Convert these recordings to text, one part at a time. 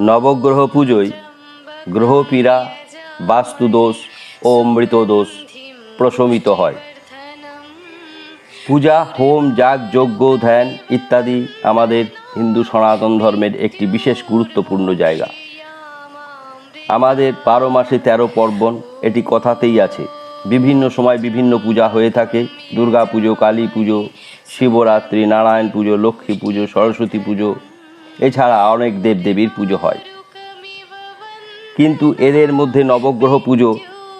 নবগ্রহ পুজোয় গ্রহপীড়া, বাস্তুদোষ ও অমৃতদোষ প্রশমিত হয়। পূজা, হোম, যাগ, যজ্ঞ, ধ্যান ইত্যাদি আমাদের হিন্দু সনাতন ধর্মের একটি বিশেষ গুরুত্বপূর্ণ জায়গা। আমাদের বারো মাসে তেরো পার্বণ, এটি কথাতেই আছে। বিভিন্ন সময় বিভিন্ন পূজা হয়ে থাকে। দুর্গা পুজো, কালী পুজো, শিবরাত্রি, নারায়ণ পুজো, লক্ষ্মী পুজো, সরস্বতী পুজো এছাড়া অনেক দেবদেবীর পুজো হয়। কিন্তু এদের মধ্যে নবগ্রহ পুজো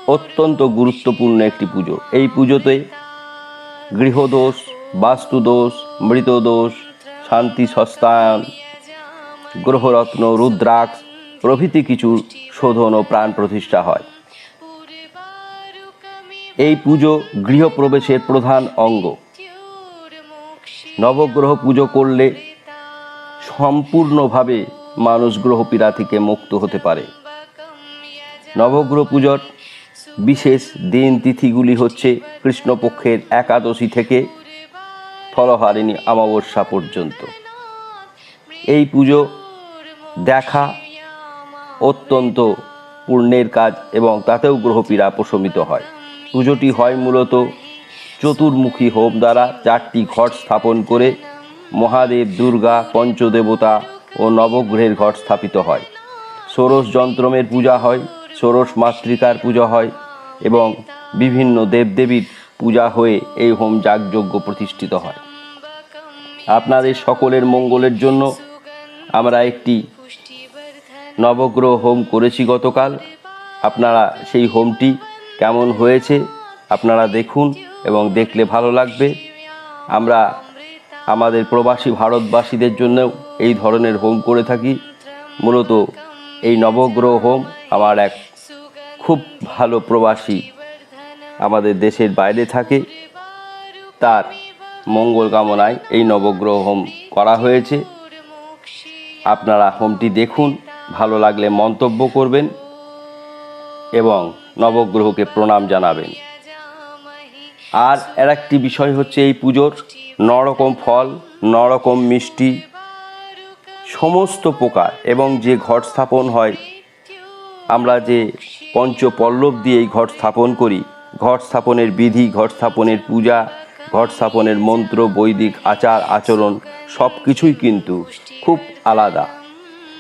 অত্যন্ত গুরুত্বপূর্ণ একটি পুজো। এই পুজোতে গৃহদোষ, বাস্তুদোষ, মৃতদোষ, শান্তি সস্তায়ন গ্রহরত্ন, রুদ্রাক্ষ প্রভৃতি কিছু শোধন ও প্রাণ প্রতিষ্ঠা হয়। এই পুজো গৃহপ্রবেশের প্রধান অঙ্গ। নবগ্রহ পুজো করলে সম্পূর্ণভাবে মানুষ গ্রহপীড়া থেকে মুক্ত হতে পারে। নবগ্রহ পুজোর বিশেষ দিন তিথিগুলি হচ্ছে কৃষ্ণপক্ষের একাদশী থেকে ফলহারিণী অমাবস্যা পর্যন্ত। এই পুজো দেখা অত্যন্ত পুণ্যের কাজ এবং তাতেও গ্রহপীড়া প্রশমিত হয়। পুজোটি হয় মূলত চতুর্মুখী হোম দ্বারা চারটি ঘট স্থাপন করে মহাদেব, দুর্গা, পঞ্চদেবতা ও নবগ্রহের ঘট স্থাপিত হয়। ষোড়শ যন্ত্রমের পূজা হয়, ষোড়শ মাতৃকার পূজা হয় এবং বিভিন্ন দেবদেবীর পূজা হয়ে এই হোম যাগযজ্ঞ প্রতিষ্ঠিত হয়। আপনাদের সকলের মঙ্গলের জন্য আমরা একটি নবগ্রহ হোম করেছি গতকাল। আপনারা সেই হোমটি কেমন হয়েছে আপনারা দেখুন এবং দেখলে ভালো লাগবে। আমরা আমাদের প্রবাসী ভারতবাসীদের জন্যও এই ধরনের হোম করে থাকি। মূলত এই নবগ্রহ হোম আমার এক খুব ভালো প্রবাসী আমাদের দেশের বাইরে থাকে। তার মঙ্গল কামনায় এই নবগ্রহ হোম করা হয়েছে। আপনারা হোমটি দেখুন, ভালো লাগলে মন্তব্য করবেন এবং নবগ্রহকে প্রণাম জানাবেন। আর আর একটি বিষয় হচ্ছে এই পুজোর। ন রকম ফল, নরকম মিষ্টি, সমস্ত প্রকার এবং যে ঘট স্থাপন হয়, আমরা যে পঞ্চপল্লব দিয়ে এই ঘট স্থাপন করি, ঘট স্থাপনের বিধি, ঘট স্থাপনের পূজা, ঘট স্থাপনের মন্ত্র, বৈদিক আচার, আচরণ সব কিছুই কিন্তু খুব আলাদা।